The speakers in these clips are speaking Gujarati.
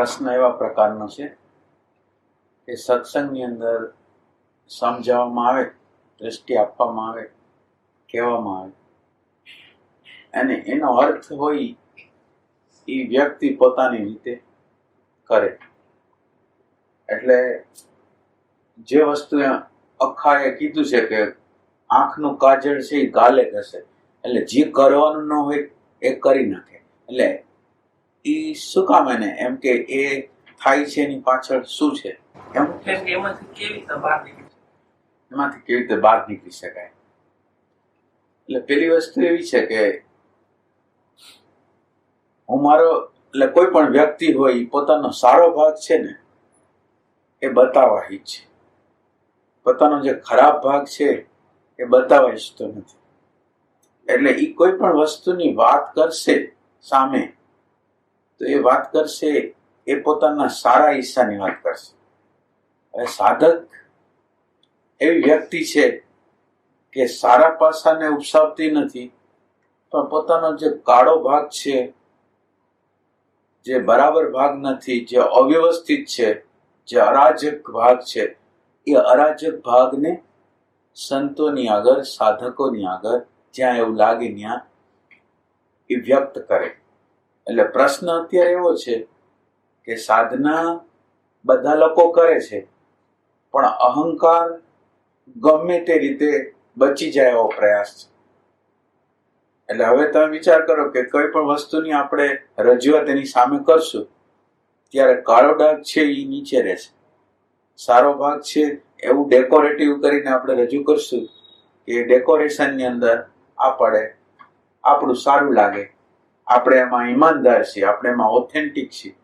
પ્રશ્ન એવા પ્રકારનો છે કે સત્સંગની અંદર સમજાવવામાં આવે, દ્રષ્ટિ આપવામાં આવે, કહેવામાં આવે. અને એનો અર્થ હોય એ વ્યક્તિ પોતાની રીતે કરે. એટલે જે વસ્તુ અખાએ કીધું છે કે આંખનું કાજળ છે એ ગાલે ઘસે. એટલે જે કરવાનું ન હોય એ કરી નાખે. એટલે એ શું કામ એને? એમ કે એ થાય છે એની પાછળ શું છે? એમ? કે એમાંથી કેવી રીતે બહાર નીકળી એમાંથી કેવી રીતે બહાર નીકળી શકાય? એટલે પેલી વસ્તુ એવી છે કે હું મારો એટલે કોઈ પણ વ્યક્તિ હોય પોતાનો સારો ભાગ છે ને એ બતાવવા ઈચ્છે. પોતાનો જે ખરાબ ભાગ છે એ બતાવવા ઈચ્છતો નથી. એટલે એ કોઈ પણ વસ્તુની વાત કરશે સામે તો એ વાત કરશે, એ પોતાના સારા હિસ્સાની વાત કરશે. હવે સાધક એવી વ્યક્તિ છે કે સારા પાસાને ઉપસાવતી નથી, પણ પોતાનો જે કાળો ભાગ છે, જે બરાબર ભાગ નથી, જે અવ્યવસ્થિત છે, જે અરાજક ભાગ છે, એ અરાજક ભાગને સંતોની આગળ, સાધકોની આગળ, જ્યાં એવું લાગે ત્યાં એ વ્યક્ત કરે. એટલે પ્રશ્ન અત્યારે એવો છે કે સાધના બધા લોકો કરે છે, પણ અહંકાર ગમે તે રીતે બચી જાય એવો પ્રયાસ છે. એટલે હવે તમે વિચાર કરો કે કોઈ પણ વસ્તુની આપણે રજૂઆત એની સામે કરશું, ત્યારે કાળો ડાઘ છે એ નીચે રહેશે. સારો ભાગ છે એવું ડેકોરેટિવ કરીને આપણે રજૂ કરશું કે ડેકોરેશનની અંદર આપણે આપણું સારું લાગે. આપણે એમાં ઈમાનદાર છીએ, આપણે એમાં ઓથેન્ટિક છીએ,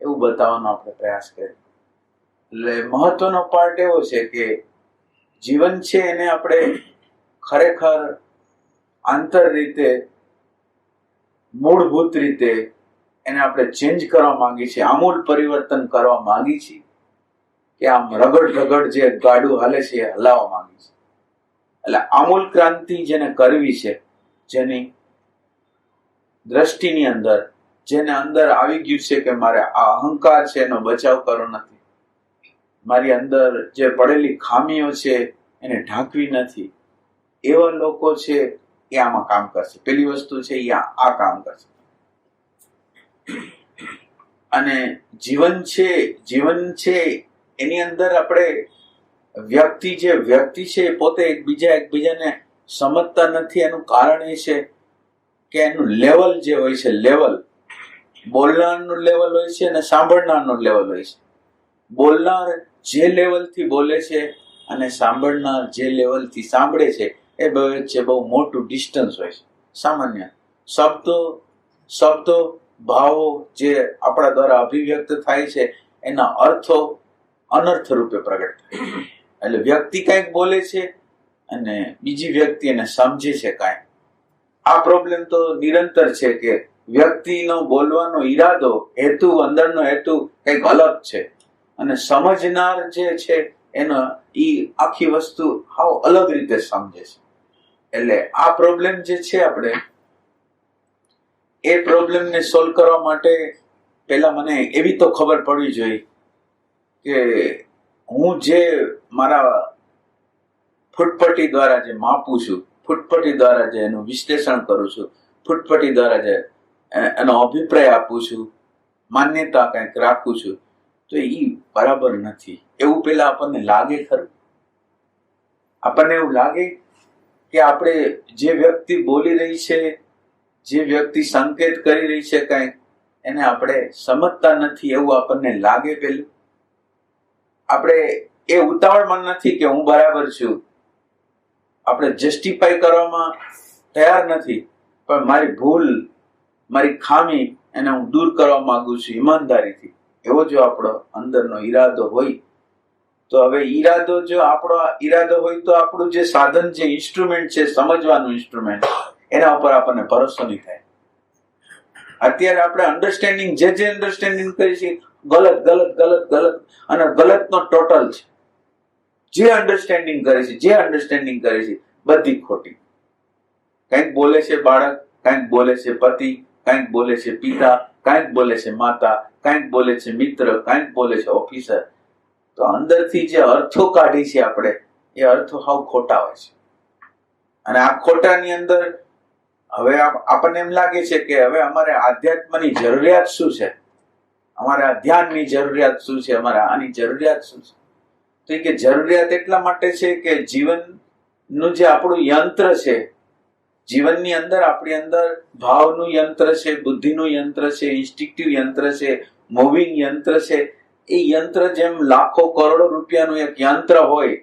એવું બતાવવાનો આપણે પ્રયાસ કરીએ એટલે મહત્વનો પાર્ટ એવો છે કે જીવન છે એને આપણે ખરેખર આંતર રીતે, મૂળભૂત રીતે એને આપણે ચેન્જ કરવા માંગીએ છીએ, આમૂલ પરિવર્તન કરવા માંગીએ છીએ, કે આમ રગડ રગડ જે ગાડું હાલે છે એ હલાવવા માંગી છે એટલે આમૂલ ક્રાંતિ જેને કરવી છે, જેની દ્રષ્ટિની અંદર જેને અંદર આવી ગયું છે કે મારે આ અહંકાર છે એનો બચાવ કરવો નથી. મારી અંદર જે પડેલી ખામીઓ છે એને ઢાંકવી નથી. એવા લોકો છે, એ આમાં કામ કરશે. પેલી વસ્તુ છે, એ આ કામ કરશે. અને જીવન છે જીવન છે, એની અંદર આપણે વ્યક્તિ જે વ્યક્તિ છે પોતે એકબીજા એકબીજાને સમજતા નથી. એનું કારણ એ છે કે એનું લેવલ જે હોય છે લેવલ બોલનારનું લેવલ હોય છે અને સાંભળનારનું લેવલ હોય છે. બોલનાર જે લેવલથી બોલે છે અને સાંભળનાર જે લેવલથી સાંભળે છે, એ વચ્ચે બહુ મોટું ડિસ્ટન્સ હોય છે. સામાન્ય શબ્દો શબ્દો, ભાવો જે આપણા દ્વારા અભિવ્યક્ત થાય છે, એના અર્થો અનર્થ રૂપે પ્રગટ થાય એટલે વ્યક્તિ કંઈક બોલે છે અને બીજી વ્યક્તિ એને સમજે છે કાંઈ. આ પ્રોબ્લેમ તો નિરંતર છે કે વ્યક્તિનો બોલવાનો ઈરાદો હેતુ, અંદરનો હેતુ કંઈક અલગ છે. અને સમજનાર જે છે એનો એ આખી વસ્તુ હાવ અલગ રીતે સમજે છે. એટલે આ પ્રોબ્લેમ જે છે આપણે, એ પ્રોબ્લેમને સોલ્વ કરવા માટે પહેલા મને એવી તો ખબર પડવી જોઈએ કે હું જે મારા ફૂટપટ્ટી દ્વારા જે માપું છું ફૂટપટ્ટી દ્વારા જે એનું વિશ્લેષણ કરું છું ફૂટપટ્ટી દ્વારા જે એનો અભિપ્રાય આપું છું, માન્યતા કંઈક રાખું છું, તો એ બરાબર નથી. એવું પેલા આપણને લાગે ખરું? આપણને એવું લાગે કે આપણે જે વ્યક્તિ બોલી રહી છે, જે વ્યક્તિ સંકેત કરી રહી છે કંઈક એને આપણે સમજતા નથી એવું આપણને લાગે પેલું? આપણે એ ઉતાવળમાં નથી કે હું બરાબર છું આપણે જસ્ટિફાઈ કરવામાં તૈયાર નથી, પણ મારી ભૂલ, મારી ખામી એને હું દૂર કરવા માંગુ છું ઈમાનદારીથી. એવો જો આપણો અંદરનો ઈરાદો હોય, તો હવે ઈરાદો જો આપણો ઈરાદો હોય તો આપણું જે સાધન જે ઇન્સ્ટ્રુમેન્ટ છે, સમજવાનું ઇન્સ્ટ્રુમેન્ટ એના ઉપર આપણને ભરોસો નહીં થાય. અત્યારે આપણે અન્ડરસ્ટેન્ડિંગ જે જે અન્ડરસ્ટેન્ડિંગ કરી છીએ, ગલત ગલત ગલત ગલત, અને ગલતનો ટોટલ છે. જે અન્ડરસ્ટેન્ડિંગ કરે છે, જે અન્ડરસ્ટેન્ડિંગ કરે છે, બધી ખોટી. કંઈક બોલે છે બાળક, કંઈક બોલે છે પતિ, કંઈક બોલે છે પિતા, કંઈક બોલે છે માતા, કંઈક બોલે છે મિત્ર, કંઈક બોલે છે ઓફિસર તો અંદરથી જે અર્થો કાઢી છે આપણે, એ અર્થો હાવ ખોટા હોય છે. અને આ ખોટાની અંદર હવે આપણને એમ લાગે છે કે હવે અમારે આધ્યાત્મની જરૂરિયાત શું છે? અમારે આ ધ્યાનની જરૂરિયાત શું છે? અમારે આની જરૂરિયાત શું છે? તો એ કે જરૂરિયાત એટલા માટે છે કે જીવનનું જે આપણું યંત્ર છે, જીવનની અંદર, આપણી અંદર ભાવનું યંત્ર છે, બુદ્ધિનું યંત્ર છે ઇન્સ્ટિક્ટિવ યંત્ર છે મૂવિંગ યંત્ર છે, એ યંત્ર જેમ લાખો કરોડો રૂપિયાનું એક યંત્ર હોય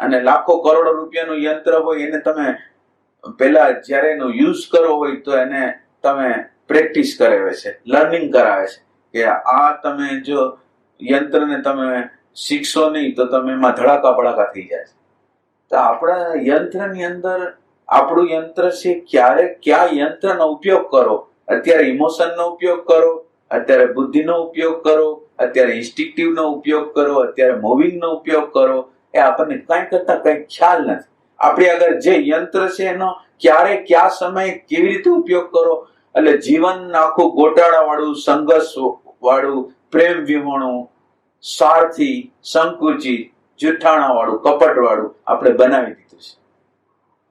અને લાખો કરોડો રૂપિયાનું યંત્ર હોય, એને તમે પહેલા જ્યારે એનો યુઝ કરવો હોય તો એને તમે પ્રેક્ટિસ કરાવે છે લર્નિંગ કરાવે છે, કે આ તમે જો યંત્રને તમે શીખશો નહીં તો તમે એમાં ધડાકા બડાકા થઈ જાય છે. તો આપણા યંત્રની અંદર, આપણું યંત્ર છે ક્યારે કયા યંત્રનો ઉપયોગ કરો? અત્યારે ઇમોશનનો ઉપયોગ કરો, અત્યારે બુદ્ધિનો ઉપયોગ કરો, અત્યારે ઇન્સ્ટિક્ટિવનો ઉપયોગ કરો, અત્યારે મૂવિંગનો ઉપયોગ કરો, એ આપણને કંઈ કરતા કંઈ ખ્યાલ નથી. આપણે આગળ જે યંત્ર છે એનો ક્યારે કયા સમયે કેવી રીતે ઉપયોગ કરો? એટલે જીવન આખું ગોટાળા વાળું સંઘર્ષ વાળું પ્રેમ વિહોણું સ્વાર્થી સંકુચિત કપટ વાળું આપણે બનાવી દીધું છે.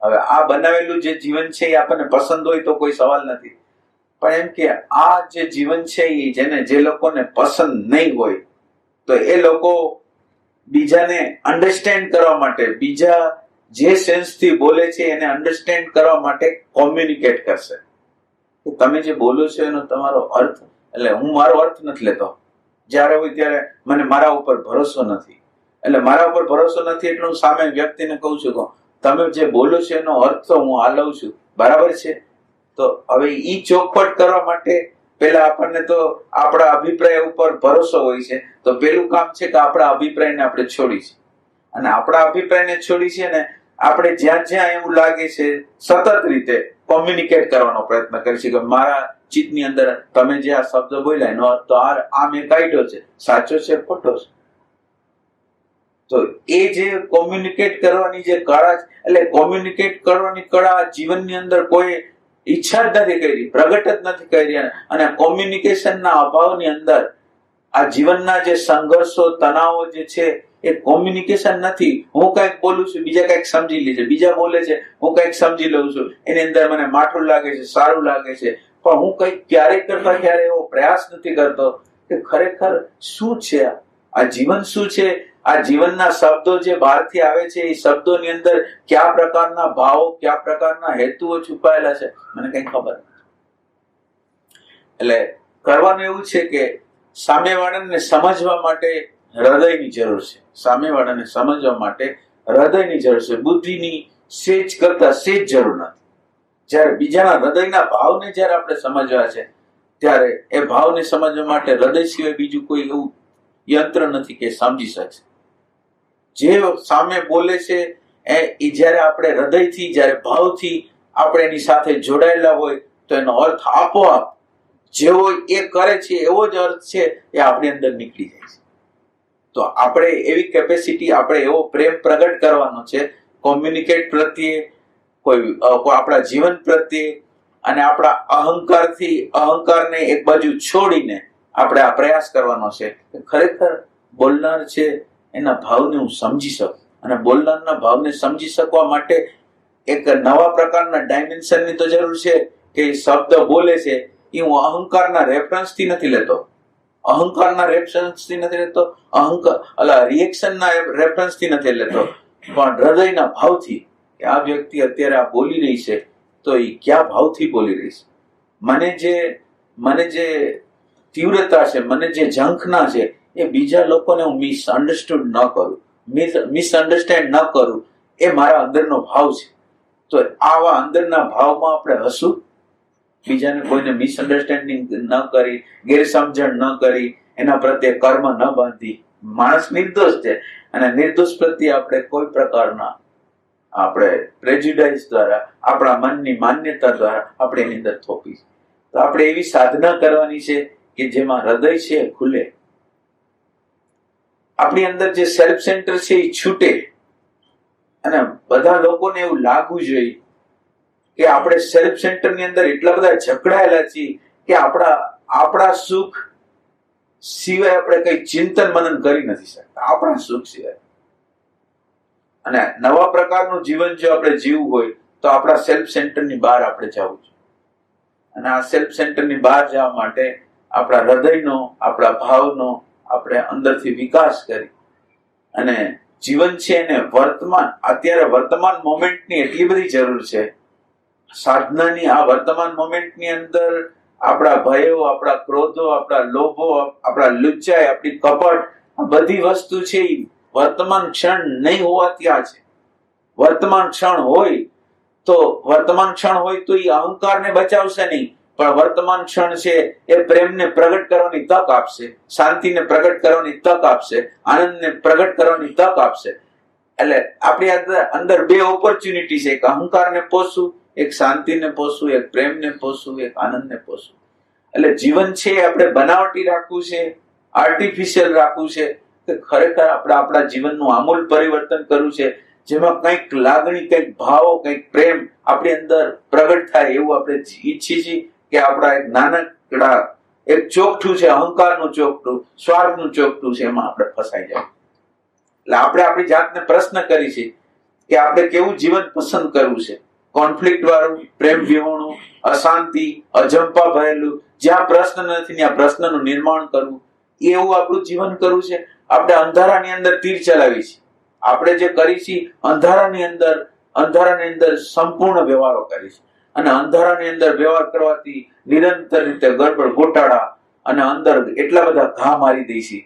હવે આ બનાવેલું જે જીવન છે એ આપણને પસંદ હોય તો કોઈ સવાલ નથી. પણ એમ કે આ જે જીવન છે એ જેને જે લોકોને પસંદ નહીં હોય, તો એ લોકો બીજાને અન્ડરસ્ટેન્ડ કરવા માટે, બીજા જે સેન્સથી બોલે છે એને અન્ડરસ્ટેન્ડ કરવા માટે કોમ્યુનિકેટ કરશે. તમે જે બોલો છો એનો તમારો અર્થ, એટલે હું મારો અર્થ નથી લેતો. જ્યારે હોય ત્યારે મને મારા ઉપર ભરોસો નથી. એટલે મારા ઉપર ભરોસો નથી એટલે હું સામે વ્યક્તિને કહું છું કે તમે જે બોલો છો એનો અર્થ તો હું આ લઉં છું. બરાબર છે? તો હવે ઈ ચોખવટ કરવા માટે પેલા આપણને તો આપણા અભિપ્રાય ઉપર ભરોસો હોય છે. તો પેલું કામ છે કે આપણા અભિપ્રાયને આપણે છોડી છે. અને આપણા અભિપ્રાયને છોડી છે ને આપણે જ્યાં જ્યાં એવું લાગે છે, સતત રીતે કોમ્યુનિકેટ કરવાનો પ્રયત્ન કરીશું કે મારા ચિત્તની અંદર તમે જે આ શબ્દ બોલ્યા એનો અર્થ તો આ મેં કાઢ્યો છે. સાચો છે, ખોટો છે? તો એ જે કોમ્યુનિકેટ કરવાની જે કળા એટલે કોમ્યુનિકેટ કરવાની કળા જીવનની અંદર કોઈ ઈચ્છા જ નથી કરી, પ્રગટ જ નથી કરી. અને કોમ્યુનિકેશનના અભાવની અંદર આ જીવનના જે સંઘર્ષો, તણાવો જે છે, એ કોમ્યુનિકેશન નથી. હું કંઈક બોલું છું, બીજા કંઈક સમજી લે છે બીજા બોલે છે, હું કંઈક સમજી લઉં છું. એની અંદર મને માઠું લાગે છે, સારું લાગે છે. પણ હું કંઈક ક્યારેય કરતા ક્યારે એવો પ્રયાસ નથી કરતો કે ખરેખર શું છે આ? જીવન શું છે? આ જીવનના શબ્દો જે બહારથી આવે છે, એ શબ્દોની અંદર કયા પ્રકારના ભાવો, કયા પ્રકારના હેતુઓ છુપાયેલા છે? મને કઈ ખબર એટલે કરવાનું એવું છે કે સામેવાળાને સમજવા માટે હૃદયની જરૂર છે. સામેવાળાને સમજવા માટે હૃદયની જરૂર છે. બુદ્ધિની સેજ કરતા સેજ જરૂર નથી. જ્યારે બીજાના હૃદયના ભાવને જ્યારે આપણે સમજવા છે, ત્યારે એ ભાવને સમજવા માટે હૃદય સિવાય બીજું કોઈ એવું યંત્ર નથી કે સમજી શકશે. જે સામે બોલે છે, એ જ્યારે આપણે હૃદયથી, જ્યારે ભાવથી આપણે એની સાથે જોડાયેલા હોય, તો એનો અર્થ આપોઆપ જેવો એ કરે છે, એવો જ અર્થ છે, એ આપણી અંદર નીકળી જાય છે. તો આપણે એવી કેપેસિટી આપણે એવો પ્રેમ પ્રગટ કરવાનો છે કોમ્યુનિકેટ પ્રત્યે કોઈ આપણા જીવન પ્રત્યે અને આપણા અહંકારથી, અહંકારને એક બાજુ છોડીને આપણે આ પ્રયાસ કરવાનો છે. ખરેખર બોલનાર છે એના ભાવને હું સમજી શકું. અને બોલનારના ભાવને સમજી શકવા માટે એક નવા પ્રકારના ડાયમેન્શનની તો જરૂર છે કે શબ્દ બોલે છે. એ હું અહંકારના રેફરન્સથી નથી લેતો. અહંકારના રેફરન્સથી નથી લેતો. અહંકાર, અલા રિએક્શનના રેફરન્સથી નથી લેતો. પણ હૃદયના ભાવથી કે આ વ્યક્તિ અત્યારે આ બોલી રહી છે, તો એ ક્યાં ભાવથી બોલી રહી છે? મને જે મને જે તીવ્રતા છે, મને જે ઝંખના છે, એ બીજા લોકોને હું મિસઅન્ડરસ્ટુડ ન કરું. મિસઅન્ડરસ્ટેન્ડ ન કરું. એ મારા અંદરનો ભાવ છે. તો આવા અંદરના ભાવમાં આપણે હસું બીજાને કોઈને મિસઅન્ડરસ્ટેન્ડિંગ ન કરી, ગેરસમજણ ન કરી, એના પ્રત્યે કર્મ ન બાંધી. માણસ નિર્દોષ છે. અને નિર્દોષ પ્રત્યે આપણે કોઈ પ્રકારના આપણે પ્રેજ્યુડાઇઝ દ્વારા, આપણા મનની માન્યતા દ્વારા આપણે એની અંદર થોપી તો આપણે એવી સાધના કરવાની છે કે જેમાં હૃદય છે ખુલે. આપણી અંદર જે સેલ્ફ સેન્ટર છે એ છૂટે. અને બધા લોકોને એવું લાગવું જોઈએ કે આપણે સેલ્ફ સેન્ટરની અંદર એટલા બધા જકડાયેલા છીએ કે આપણા આપણા સુખ સિવાય આપણે કઈ ચિંતન મનન કરી નથી શકતા. આપણા સુખ સિવાય. અને નવા પ્રકારનું જીવન જો આપણે જીવવું હોય, તો આપણા સેલ્ફ સેન્ટરની બહાર આપણે જવું છે. અને આ સેલ્ફ સેન્ટરની બહાર જવા માટે આપણા હૃદયનો, આપણા ભાવનો આપણે અંદરથી વિકાસ કરી. અને જીવન છે એને વર્તમાન, અત્યારે વર્તમાન મોમેન્ટની એટલી બધી જરૂર છે. સાધનાની આ વર્તમાન મોમેન્ટની અંદર આપણા ભયો, આપણા ક્રોધો, આપણા લોભો, આપણા લુચ્ચાઈ, આપણી કપટ, આ બધી વસ્તુ છે વર્તમાન ક્ષણ નહીં હોવાથી આ છે. વર્તમાન ક્ષણ હોય તો વર્તમાન ક્ષણ હોય તો એ અહંકારને બચાવશે નહીં. પણ વર્તમાન ક્ષણ છે એ પ્રેમને પ્રગટ કરવાની તક આપશે, શાંતિને પ્રગટ કરવાની તક આપશે, આનંદને પ્રગટ કરવાની તક આપશે. એટલે આપણી અંદર બે ઓપોર્ચ્યુનિટી છે, એક અહંકારને પોષવું એક શાંતિને પોષવું એક પ્રેમને પોષવું એક આનંદને પોષવું એટલે જીવન છે આપણે બનાવટી રાખવું છે આર્ટિફિશિયલ રાખવું છે કે ખરેખર આપણે આપણા જીવનનું આમૂલ પરિવર્તન કર્યું છે, જેમાં કંઈક લાગણી, કંઈક ભાવો, કંઈક પ્રેમ આપણી અંદર પ્રગટ થાય એવું આપણે ઈચ્છીએ છીએ કે આપણા એક નાનકડા એક ચોકઠું છે, અહંકારનું ચોકઠું, સ્વાર્થનું ચોકઠું છે, એમાં આપણે ફસાઈ જાય. એટલે આપણે આપણી જાતને પ્રશ્ન કરી છે કે આપણે કેવું જીવન પસંદ કરવું છે? કોન્ફ્લિક્ટ વાળું પ્રેમ વિહોણું અશાંતિ, અજંપા ભરેલું, જ્યાં પ્રશ્ન નથી, ત્યાં પ્રશ્નનું નિર્માણ કરવું, એવું આપણું જીવન કરવું છે? આપણે અંધારાની અંદર તીર ચલાવી છે. આપણે જે કરી છે, અંધારાની અંદર અંધારાની અંદર સંપૂર્ણ વ્યવહારો કરી છે. અને અંધારાની અંદર વ્યવહાર કરવાથી નિરંતર રીતે ગડબડ, ગોટાળા અને અંદર એટલા બધા ઘા મારી છે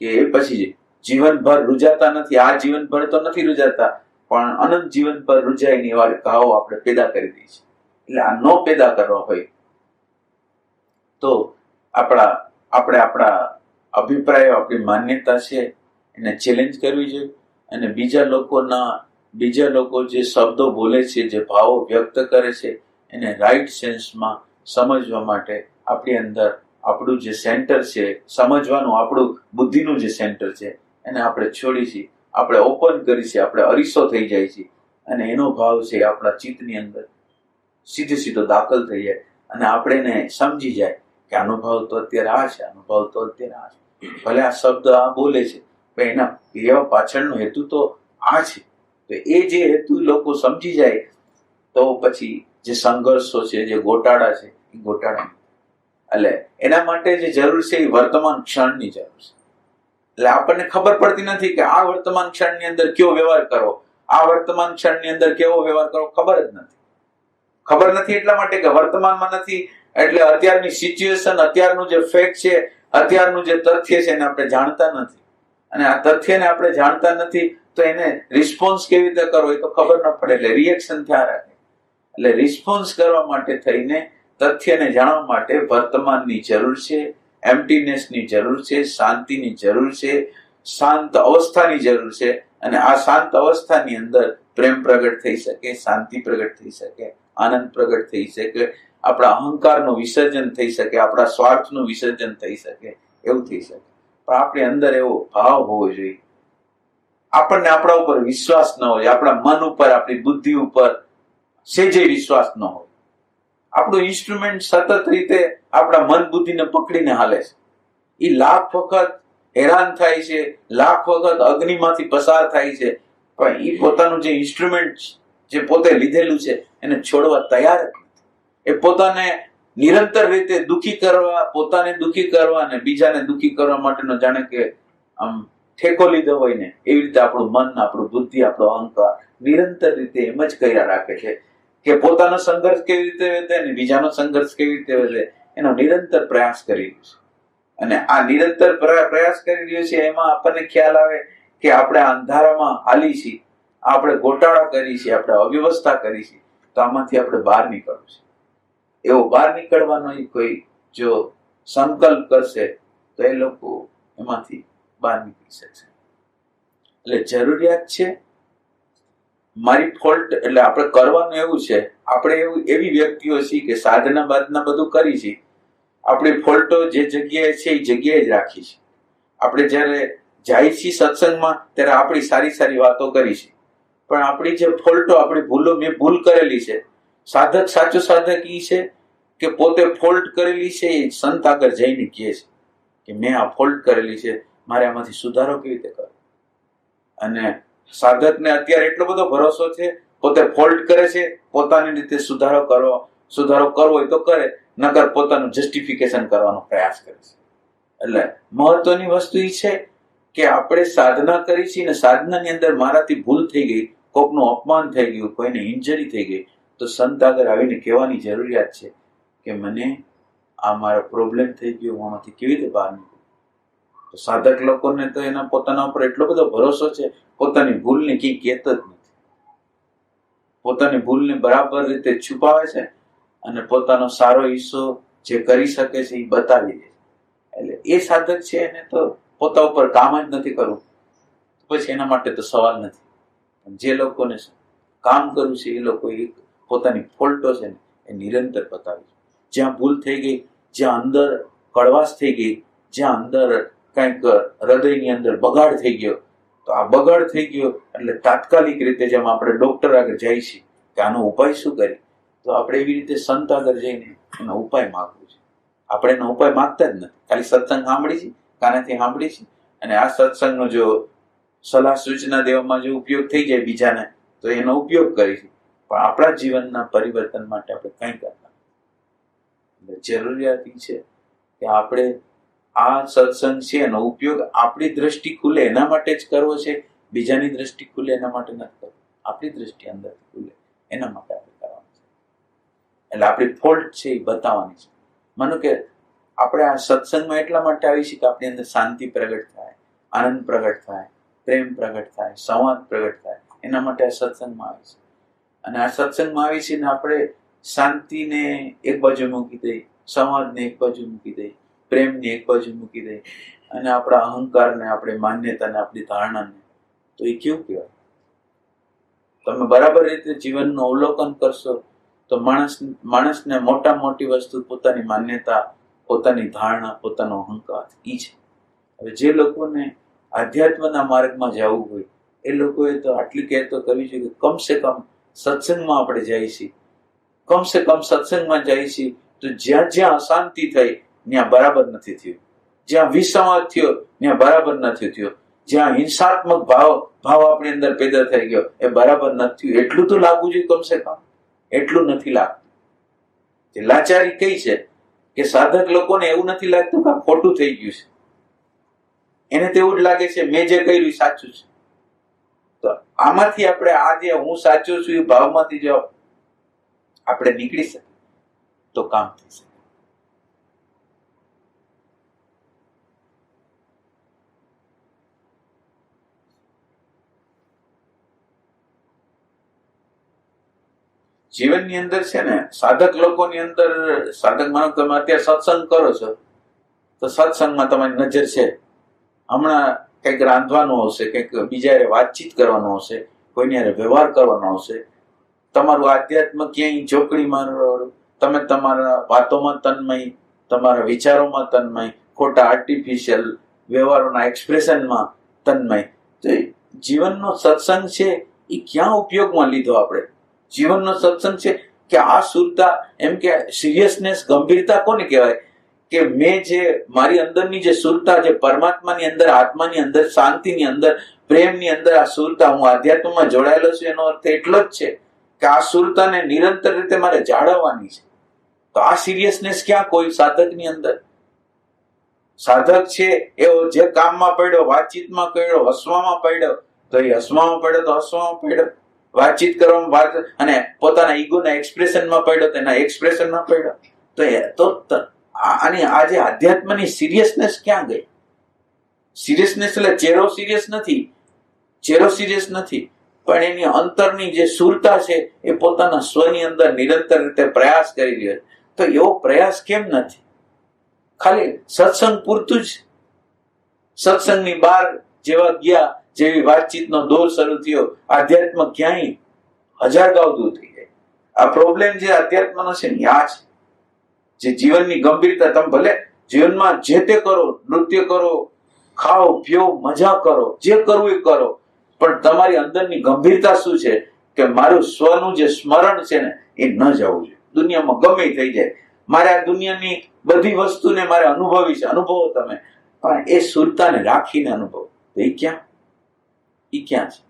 કે એ પછી જીવનભર રૂજાતા નથી. આ જીવનભર તો નથી રૂજાતા, પણ અનંત જીવનભર રૂજાયની એવા ઘાઓ આપણે પેદા કરી દઈ છે. એટલે આ ન પેદા કરવા હોય તો આપણા, આપણે આપણા અભિપ્રાયો, આપણી માન્યતા છે, એને ચેલેન્જ કરવી જોઈએ. અને બીજા લોકોના, બીજા લોકો જે શબ્દો બોલે છે, જે ભાવો વ્યક્ત કરે છે, એને રાઈટ સેન્સમાં સમજવા માટે આપણી અંદર આપણું જે સેન્ટર છે, સમજવાનું આપણું બુદ્ધિનું જે સેન્ટર છે, એને આપણે છોડી છીએ આપણે ઓપન કરી છે, આપણે અરીસો થઈ જાય છે. અને એનો ભાવ છે આપણા ચિત્તની અંદર સીધે સીધો દાખલ થઈ જાય. અને આપણે એને સમજી જાય કે આનો ભાવ તો અત્યારે આ છે, આનો ભાવ તો અત્યારે આ છે. ભલે આ શબ્દ આ બોલે છે, પણ એના કહેવા પાછળનો હેતુ તો આ છે. તો એ જે હેતુ લોકો સમજી જાય, તો પછી જે સંઘર્ષો છે, જે ગોટાળા છે, એ ગોટાળા એટલે એના માટે જે જરૂર છે એ વર્તમાન ક્ષણની જરૂર છે. એટલે આપણને ખબર પડતી નથી કે આ વર્તમાન ક્ષણની અંદર કયો વ્યવહાર કરવો. આ વર્તમાન ક્ષણની અંદર કેવો વ્યવહાર કરવો ખબર જ નથી. ખબર નથી એટલા માટે કે વર્તમાનમાં નથી, એટલે અત્યારની સિચ્યુએશન અત્યારનું જે ફેક્ટ છે અત્યારનું જે તથ્ય છે એને આપણે જાણતા નથી. અને આ તથ્યને આપણે જાણતા નથી, તો એને રિસ્પોન્સ કેવી રીતે કરવો એ તો ખબર ન પડે, એટલે રિએક્શન થયા રાખે. એટલે રિસ્પોન્સ કરવા માટે થઈને તથ્યને જાણવા માટે વર્તમાનની જરૂર છે એમ્પટીનેસની જરૂર છે, શાંતિની જરૂર છે, શાંત અવસ્થાની જરૂર છે, અને આ શાંત અવસ્થાની અંદર પ્રેમ પ્રગટ થઈ શકે, શાંતિ પ્રગટ થઈ શકે, આનંદ પ્રગટ થઈ શકે આપણા અહંકારનું વિસર્જન થઈ શકે, આપણા સ્વાર્થનું વિસર્જન થઈ શકે, એવું થઈ શકે. પણ આપણી અંદર એવો ભાવ હોવો જોઈએ. આપણને આપણા ઉપર વિશ્વાસ ન હોય, આપણા મન ઉપર, આપણી બુદ્ધિ ઉપર સેજે વિશ્વાસ ન હોય. આપણું ઇન્સ્ટ્રુમેન્ટ સતત રીતે આપણા મન બુદ્ધિને પકડીને હાલે છે. એ લાખ વખત હેરાન થાય છે, લાખ વખત અગ્નિમાંથી પસાર થાય છે, પણ એ પોતાનું જે ઇન્સ્ટ્રુમેન્ટ જે પોતે લીધેલું છે, એને છોડવા તૈયાર જ એ પોતાને નિરંતર રીતે દુખી કરવા, પોતાને દુખી કરવા અને બીજાને દુખી કરવા માટેનો જાણે કે આમ ઠેકો લીધો હોય ને, એવી રીતે આપણું મન, આપણું બુદ્ધિ, આપણો અહંકાર નિરંતર રીતે એમ જ કર્યા રાખે છે કે પોતાનો સંઘર્ષ કેવી રીતે વધે અને બીજાનો સંઘર્ષ કેવી રીતે વધે, એનો નિરંતર પ્રયાસ કરી રહ્યું છે. અને આ નિરંતર પ્ર- પ્રયાસ કરી રહ્યો છે, એમાં આપણને ખ્યાલ આવે કે આપણે અંધારામાં હાલી છીએ, આપણે ગોટાળા કરી છે આપણે અવ્યવસ્થા કરી છે તો આમાંથી આપણે બહાર નીકળવું છે. એવો બહાર નીકળવાનો કોઈ જો સંકલ્પ કરશે, તો એ લોકો એમાંથી બહાર નીકળી શકશે. એટલે જરૂરિયાત છે, મારી ફોલ્ટ એટલે આપણે કરવાનું એવું છે, આપણે એવું એવી વ્યક્તિઓ છીએ કે સાધના બાદના બધું કરી છે, આપણી ફોલ્ટો જે જગ્યાએ છે એ જગ્યાએ જ રાખી છે. આપણે જ્યારે જાય છીએ સત્સંગમાં, ત્યારે આપણી સારી સારી વાતો કરી છે. પણ આપણી જે ફોલ્ટો, આપણી ભૂલો મેં ભૂલ કરેલી છે સાધક સાચો સાધક ઈ છે કે પોતે ફોલ્ટ કરેલી છે, એ સંત આગળ જઈને કહે છે કે મેં આ ફોલ્ટ કરેલી છે, મારે આમાંથી સુધારો કેવી રીતે કરવો? અને સાધકને અત્યારે એટલો બધો ભરોસો છે, પોતે ફોલ્ટ કરે છે, પોતાની રીતે સુધારો કરવો સુધારો કરવો હોય તો કરે, નકર પોતાનું જસ્ટિફિકેશન કરવાનો પ્રયાસ કરે છે. એટલે મહત્વની વસ્તુ એ છે કે આપણે સાધના કરી છે ને સાધનાની અંદર મારાથી ભૂલ થઈ ગઈ, કોકનું અપમાન થઈ ગયું, કોઈને ઇન્જરી થઈ ગઈ તો સંત આગળ આવીને કહેવાની જરૂરિયાત છે કે મને આ મારો પ્રોબ્લેમ થઈ ગયો, હું આમાંથી કેવી રીતે બહાર નીકળું? તો સાધક લોકોને તો એના પોતાના ઉપર એટલો બધો ભરોસો છે, પોતાની ભૂલને કંઈ કહેતો જ નથી. પોતાની ભૂલને બરાબર રીતે છુપાવે છે અને પોતાનો સારો હિસ્સો જે કરી શકે છે એ બતાવી દે એટલે એ સાધક છે એને તો પોતા ઉપર કામ જ નથી કરવું. પછી એના માટે તો સવાલ નથી. જે લોકોને કામ કરવું છે એ લોકો એ પોતાની ફોલ્ટો છે ને એ નિરંતર બતાવી જ્યાં ભૂલ થઈ ગઈ, જ્યાં અંદર કડવાશ થઈ ગઈ, જ્યાં અંદર કંઈક હૃદયની અંદર બગાડ થઈ ગયો, તો આ બગાડ થઈ ગયો એટલે તાત્કાલિક રીતે જેમ આપણે ડોક્ટર આગળ જાય છીએ કે આનો ઉપાય શું કરીએ, તો આપણે એવી રીતે સંત આગળ જઈને એનો ઉપાય માગવો છે. આપણે એનો ઉપાય માગતા જ નથી. ખાલી સત્સંગ સાંભળી છે કાનેથી સાંભળી છે અને આ સત્સંગનો જો સલાહ સૂચના દેવામાં જો ઉપયોગ થઈ જાય બીજાને, તો એનો ઉપયોગ કરીશું પણ આપણા જીવનના પરિવર્તન માટે આપણે કંઈ કરતા જરૂરિયાત છે કે આપણે આ સત્સંગ છે એનો ઉપયોગ આપણી દ્રષ્ટિ ખુલે એના માટે જ કરવો છે, બીજાની દ્રષ્ટિ ખુલે એના માટે નથી કરવો. આપણી દ્રષ્ટિ અંદર ખુલે એના માટે આપણે કરવાનું છે. એટલે આપણી ફોલ્ટ છે એ બતાવવાની છે. માનો કે આપણે આ સત્સંગમાં એટલા માટે આવી છીએ કે આપણી અંદર શાંતિ પ્રગટ થાય, આનંદ પ્રગટ થાય, પ્રેમ પ્રગટ થાય, સંવાદ પ્રગટ થાય. એના માટે આ સત્સંગમાં આવી છે અને આ સત્સંગમાં આવી છે ને આપણે શાંતિને એક બાજુ મૂકી દઈ, સમાજને એક બાજુ મૂકી દઈ, પ્રેમને એક બાજુ મૂકી દઈ અને આપણા અહંકારને, આપણે માન્યતાને, આપણી ધારણાને. તો એ કેવું કહેવાય? તમે બરાબર રીતે જીવનનું અવલોકન કરશો તો માણસ, માણસને મોટા મોટી વસ્તુ પોતાની માન્યતા, પોતાની ધારણા, પોતાનો અહંકાર એ છે. હવે જે લોકોને આધ્યાત્મના માર્ગમાં જવું હોય, એ લોકોએ તો આટલી કહેતો કરવી જોઈએ કે કમસે કમ સત્સંગમાં આપણે જઈએ છીએ. કમસે કમ સત્સંગમાં જઈએ છીએ તો જ્યાં જ્યાં અશાંતિ થઈ, ત્યાં બરાબર નથી થયું. જ્યાં વિસંવાદ થયો, ત્યાં બરાબર નથી થયો. જ્યાં હિંસાત્મક ભાવ ભાવ આપણી અંદર પેદા થઈ ગયો, એ બરાબર નથી થયું. એટલું તો લાગવું જોઈએ કમસે કમ. એટલું નથી લાગતું. જે લાચારી કઈ છે કે સાધક લોકોને એવું નથી લાગતું કે ખોટું થઈ ગયું છે. એને તો એવું જ લાગે છે, મેં જે કર્યું સાચું છે. આમાંથી આપણે આ જે હું સાચું છું એ ભાવમાંથી જો આપણે નીકળી શકીએ, તો કામ થઈ શકે. જીવનની અંદર છે ને, સાધક લોકોની અંદર, સાધક માનો તમે અત્યારે સત્સંગ કરો છો, તો સત્સંગમાં તમારી નજર છે. હમણાં કંઈક રાંધવાનું હશે, કંઈક બીજા વાતચીત કરવાનું હશે, કોઈની હારે વ્યવહાર કરવાનો હશે. તમારું આધ્યાત્મ ક્યાંય ચોકડીમાં તમે તમારા વાતોમાં તન્મય, તમારા વિચારોમાં તન્મય, ખોટા આર્ટિફિશિયલ વ્યવહારોના એક્સપ્રેશનમાં તન્મય. તો જીવનનો સત્સંગ છે, એ ક્યાં ઉપયોગમાં લીધો આપણે? જીવનનો સત્સંગ છે કે આ સુરતા એમ કે સિરિયસનેસ ગંભીરતા કોને કહેવાય? કે મેં જે મારી અંદરની જે સુરતા, જે પરમાત્માની અંદર, આત્માની અંદર, શાંતિની અંદર, પ્રેમની અંદર આ સુરતા હું આધ્યાત્મમાં જોડાયેલો છું, એનો અર્થ એટલો જ છે કે આ સુરતાને નિરંતર રીતે મારે જાળવવાની છે. તો આ સિરિયસનેસ ક્યાં કોઈ સાધકની અંદર? સાધક છે, એવો જે કામમાં પડ્યો, વાતચીતમાં પડ્યો, હસવામાં પડ્યો, તો એ હસવામાં પડ્યો, તો હસવામાં પડ્યો. વાતચીત કરવામાં વાત અને પોતાના ઈગોના એક્સપ્રેશનમાં પડ્યો તો એના એક્સપ્રેશનમાં પડ્યો. તો એ તો આની આજે આધ્યાત્મની સિરિયસનેસ ક્યાં ગઈ? સિરિયસનેસ એટલે ચહેરો સિરિયસ નથી ચહેરો સિરિયસ નથી, પણ એની અંતરની જે સુરતા છે એ પોતાના સ્વની અંદર નિરંતર રીતે પ્રયાસ કરી રહ્યો તો એવો પ્રયાસ કેમ નથી? ખાલી સત્સંગ પૂરતું જ. સત્સંગની બહાર જેવા ગયા, જેવી વાતચીતનો દોર શરૂ થયો, આધ્યાત્મ ક્યાંય હજાર ગાવ દૂર થઈ જાય. આ પ્રોબ્લેમ જે આધ્યાત્મનો છે ને આ છે. જે જીવનની ગંભીરતા તમે ભલે જીવનમાં જે તે કરો, નૃત્ય કરો, ખાઓ, પીઓ, મજા કરો, જે કરવું એ કરો, પણ તમારી અંદરની ગંભીરતા શું છે કે મારું સ્વનું જે સ્મરણ છે ને, એ ન જવું જોઈએ. દુનિયામાં ગમે થઈ જાય. મારે આ દુનિયાની બધી વસ્તુને મારે અનુભવી છે, અનુભવો તમે. પણ એ સુરતાને રાખીને અનુભવો. તો એ ક્યાં? એ ક્યાં છે?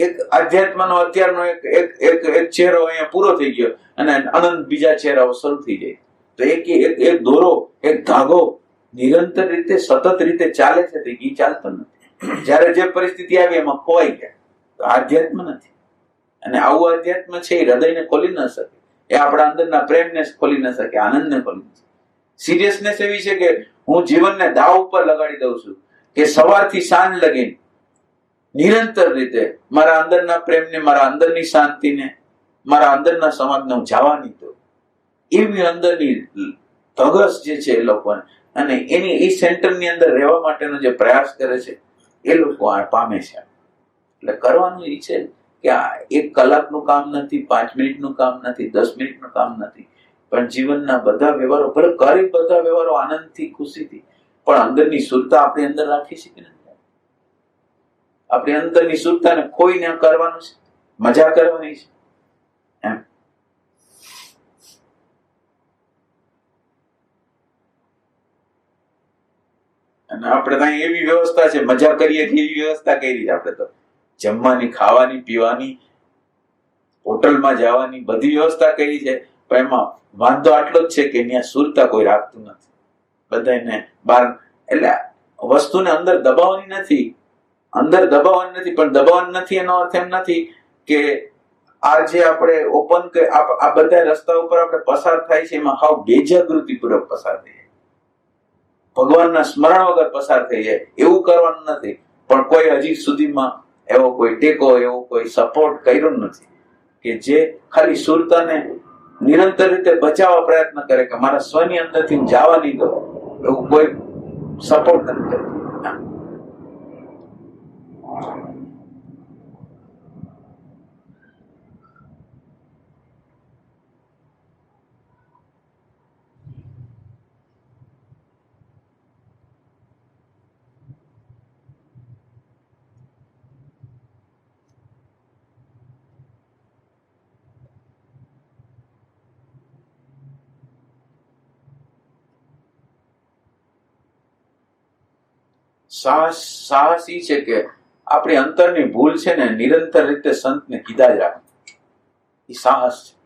એક આધ્યાત્મનો અત્યારનો એક એક એક એક ચહેરો અહીંયા પૂરો થઈ ગયો અને અનંત બીજા ચહેરાઓ શરૂ થઈ જાય. તો એક એક એક દોરો, એક ધાગો નિરંતર રીતે, સતત રીતે ચાલે છે તો એ ચાલતો નથી. જ્યારે જે પરિસ્થિતિ આવી એમાં ખોવાઈ ગયા. તો આધ્યાત્મ નથી. અને આવું આધ્યાત્મ છે એ હૃદયને ખોલી ન શકે. એ આપણા અંદરના પ્રેમને ખોલી ન શકે, આનંદને ખોલી ન શકે. સિરિયસનેસ એવી છે કે હું જીવનને દાવ ઉપર લગાડી દઉં છું કે સવારથી સાંજ લગીને નિરંતર રીતે મારા અંદરના પ્રેમને, મારા અંદરની શાંતિને, મારા અંદરના સમાજને હું જવા નહીં એવી અંદરની ધગસ જે છે એ લોકોને અને એની એ સેન્ટરની અંદર રહેવા માટેનો જે પ્રયાસ કરે છે, એ લોકો આ પામે છે. એટલે કરવાનું એ છે કે આ એક કલાકનું કામ નથી, પાંચ મિનિટનું કામ નથી, દસ મિનિટનું કામ નથી, પણ જીવનના બધા વ્યવહારો, ભલે કરી બધા વ્યવહારો આનંદથી, ખુશીથી, પણ અંદરની શુદ્ધતા આપણી અંદર રાખી નથી આપણી અંદરની શુદ્ધતાને ખોઈને કરવાનું છે. મજા કરવાની છે. એમ. અને આપણે ત્યાં એવી વ્યવસ્થા છે, મજા કરીએ છીએ એવી વ્યવસ્થા કરી છે આપણે તો. જમવાની, ખાવાની, પીવાની, હોટલમાં જવાની બધી વ્યવસ્થા કરી છે. પણ એમાં વાંધો આટલો જ છે કે ત્યાં સુરતા કોઈ રાખતું નથી. બધાને બહાર એટલે વસ્તુને અંદર દબાવવાની નથી. અંદર દબાવવાની નથી, પણ દબાવવાની નથી એનો અર્થ એમ નથી કે આ જે આપણે ઓપન આ બધા રસ્તા ઉપર આપણે પસાર થાય છે, એમાં હાવ બેજાગૃતિપૂર્વક પસાર થઈ જાય. ભગવાનના સ્મરણ વગર પસાર થઈ જાય. એવું કરવાનું નથી. પણ કોઈ હજી સુધીમાં એવો કોઈ ટેકો, એવો કોઈ સપોર્ટ કર્યો નથી કે જે ખાલી સુરતાને નિરંતર રીતે બચાવવા પ્રયત્ન કરે કે મારા સ્વની અંદરથી જવા નહીં દો. એવું કોઈ સપોર્ટ નથી કરતું હા. સાહસ સાહસ ઈ છે કે આપણી અંતરની ભૂલ છે ને નિરંતર રીતે સંતને કીધા જ રાખે. એ સાહસ છે.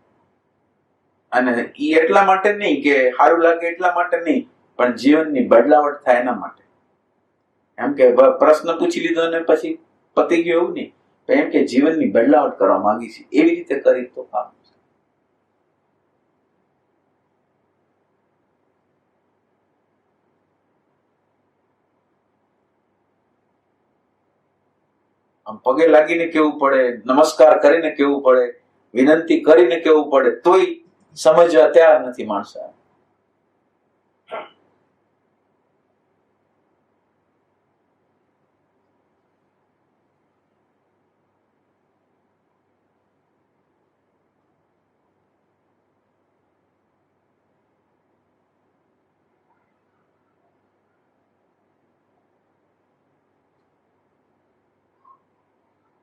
અને એ એટલા માટે નહીં કે સારું લાગે એટલા માટે નહીં, પણ જીવનની બદલાવટ થાય એના માટે. એમ કે પ્રશ્ન પૂછી લીધો ને પછી પતી ગયો એવું નહીં. એમ કે જીવનની બદલાવટ કરવા માંગી છે. એવી રીતે કરી તો કામ આમ પગે લાગીને કેવું પડે, નમસ્કાર કરીને કેવું પડે, વિનંતી કરીને કેવું પડે, તોય સમજવા તૈયાર નથી માણસો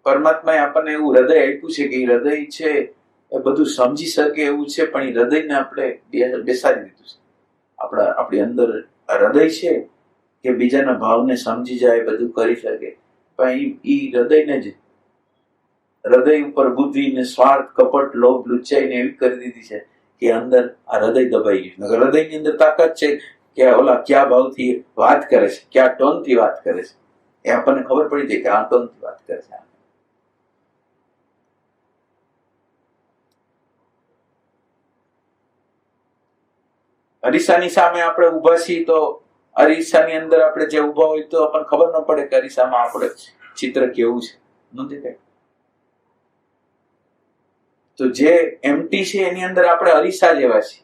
પરમાત્માએ આપણને એવું હૃદય આપ્યું છે કે એ હૃદય છે એ બધું સમજી શકે એવું છે, પણ એ હૃદયને આપણે બેસાડી દીધું છે. આપણા આપણી અંદર હૃદય છે કે બીજાના ભાવને સમજી જાય, બધું કરી શકે. પણ એ હૃદયને જ હૃદય ઉપર બુદ્ધિ ને સ્વાર્થ, કપટ, લોભ લુચ્ચાઈ એવી કરી દીધી છે કે અંદર આ હૃદય દબાઈ ગયું હૃદયની અંદર તાકાત છે કે ઓલા કયા ભાવથી વાત કરે છે, કયા ટોનથી વાત કરે છે. એ આપણને ખબર પડી જાય કે આ ટોનથી વાત કરે છે. અરીસાની સામે આપણે ઊભા છીએ તો અરીસાની અંદર આપણે જે ઊભા હોય તો આપણને ખબર ન પડે કે અરીસામાં આપણે ચિત્ર કેવું છે. ન દેખાય તો જે એમટી છે એની અંદર આપણે અરીસા જેવા છે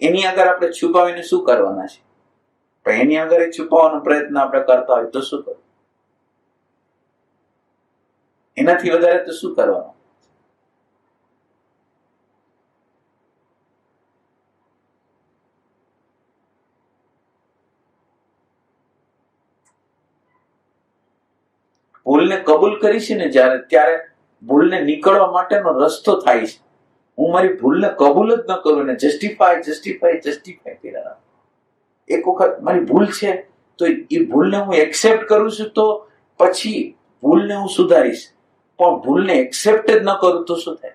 એની આગળ આપણે છુપાવીને શું કરવાના છે? એની આગળ એ છુપાવવાનો પ્રયત્ન આપણે કરતા હોય તો શું કરવું? એનાથી વધારે તો શું કરવાનું? ભૂલને કબૂલ કરી છે ને જ્યારે, ત્યારે ભૂલને નીકળવા માટેનો રસ્તો થાય છે. હું મારી ભૂલને કબૂલ જ ન કરું ને જસ્ટિફાય જસ્ટિફાય જસ્ટિફાય કર્યા એક વખત મારી ભૂલ છે, તો એ ભૂલને હું એક્સેપ્ટ કરું છું તો પછી ભૂલને હું સુધારીશ. પણ ભૂલને એક્સેપ્ટ જ ન કરું તો શું થાય?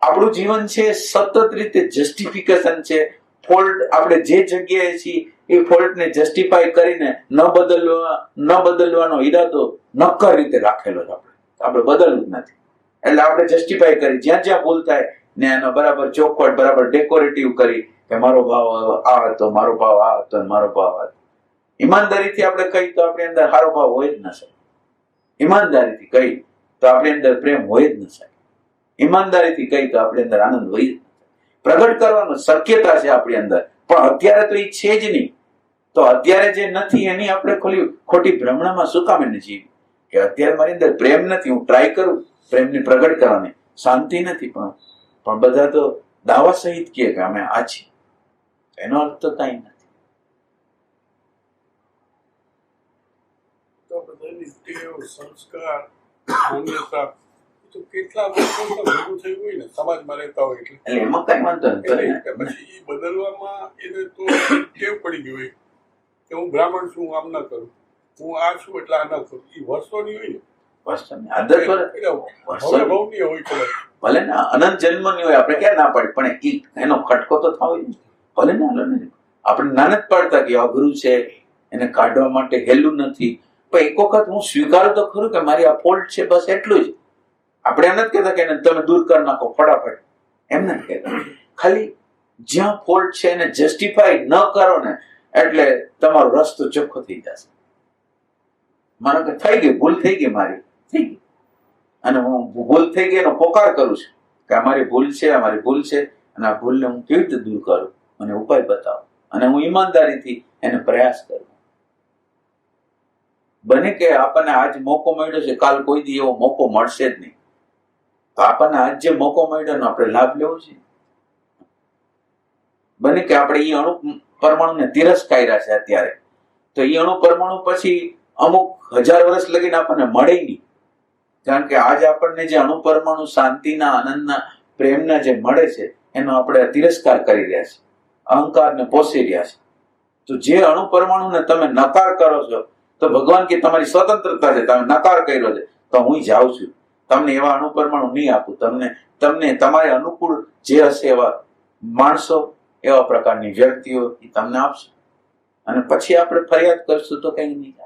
આપણું જીવન છે સતત રીતે જસ્ટિફિકેશન છે. ફોલ્ટ આપણે જે જગ્યાએ છીએ એ ફોલ્ટને જસ્ટિફાય કરીને ન બદલવા ન બદલવાનો ઈરાદો નક્કર રીતે રાખેલો છે આપણે. આપણે બદલવું જ નથી. એટલે આપણે જસ્ટિફાય કરી, જ્યાં જ્યાં ભૂલ થાય ને એનો બરાબર ચોખવટ, બરાબર ડેકોરેટિવ કરી કે મારો ભાવ આ હતો, મારો ભાવ આ હતો મારો ભાવ આ હતો. ઈમાનદારીથી આપણે કહી તો આપણી અંદર સારો ભાવ હોય જ ન શકે. ઈમાનદારીથી કહી તો આપણી અંદર પ્રેમ હોય જ ન શકે. ઈમાનદારીથી કહી તો આપણી અંદર આનંદ હોય જ પ્રગટ કરવાનો શક્યતા છે આપણી અંદર. પણ અત્યારે તો એ છે જ નહીં. તો અત્યારે જે નથી એની આપણે ખોલી ખોટી ભ્રમણામાં શું કામ જીવી? કે અત્યારે મારી અંદર પ્રેમ નથી હું ટ્રાય કરું પ્રેમને પ્રગટ કરવાની. શાંતિ નથી પણ પણ બધા તો દાવા સહિત કહે કે અમે આ છીએ. એનો અર્થ તો કઈ નથી. તો બધાની ટેવ સંસ્કાર માન્યતા તો કેટલા લોકો ભેગું થયું હોય ને સમાજમાં રહેતા હોય એટલે. એમાં કઈ વાંધો નથી. પછી એ બદલવામાં એને તો ટેવ પડી ગઈ હોય. કે હું બ્રાહ્મણ છું હું આમ ન કરું. હું આ છું એટલે આ ન કરું. એ વર્ષોની હોય ને. ભલે ને અનંત જન્મની હોય આપણે ક્યાં ના પાડી? પણ એનો ખટકો તો થવો ભલે ને હાલો ને. આપણે નાના જ પાડતા કે અઘરું છે એને કાઢવા માટે હેલું નથી. પણ એક વખત હું સ્વીકારું તો ખરું કે મારી આ ફોલ્ટ છે બસ એટલું જ. આપણે એમ નથી કહેતા કે એને તમે દૂર કરી નાખો ફટાફટ. એમ નથી કહેતા. ખાલી જ્યાં ફોલ્ટ છે એને જસ્ટિફાઈ ન કરો ને એટલે તમારો રસ્તો ચોખ્ખો થઈ જશે. માનો કે થઈ ગઈ ભૂલ થઈ ગઈ મારી. થઈ ગઈ. અને હું ભૂલ થઈ ગઈ એનો પોકાર કરું છું કે અમારી મારી ભૂલ છે અમારી ભૂલ છે અને આ ભૂલને હું કેવી રીતે દૂર કરું? મને ઉપાય બતાવો. અને હું ઈમાનદારીથી એને પ્રયાસ કરું. બને કે આપણને આજ મોકો મળ્યો છે કાલ કોઈ દી એવો મોકો મળશે જ નહીં. તો આપણને આજ જે મોકો મળ્યો એનો આપણે લાભ લેવો છે. બને કે આપણે એ અણુ પરમાણુને તિરસ્કાર્યા છે અત્યારે. તો એ અણુ પરમાણુ પછી અમુક હજાર વર્ષ લગીને આપણને મળે નહીં. કારણ કે આજે આપણને જે અણુ પરમાણુ શાંતિના, આનંદના, પ્રેમના જે મળે છે, એનો આપણે તિરસ્કાર કરી રહ્યા છે. અહંકારને પોષી રહ્યા છે. તો જે અણુ પરમાણુને તમે નકાર કરો છો, તો ભગવાન કે તમારી સ્વતંત્રતા છે, તમે નકાર કર્યો છે, તો હું જાઉં છું. તમને એવા અણુ પરમાણુ નહીં આપું. તમને તમને તમારે અનુકૂળ જે હશે એવા માણસો એવા પ્રકારની વ્યક્તિઓ એ તમને આપશે. અને પછી આપણે ફરિયાદ કરશું તો કઈ નહીં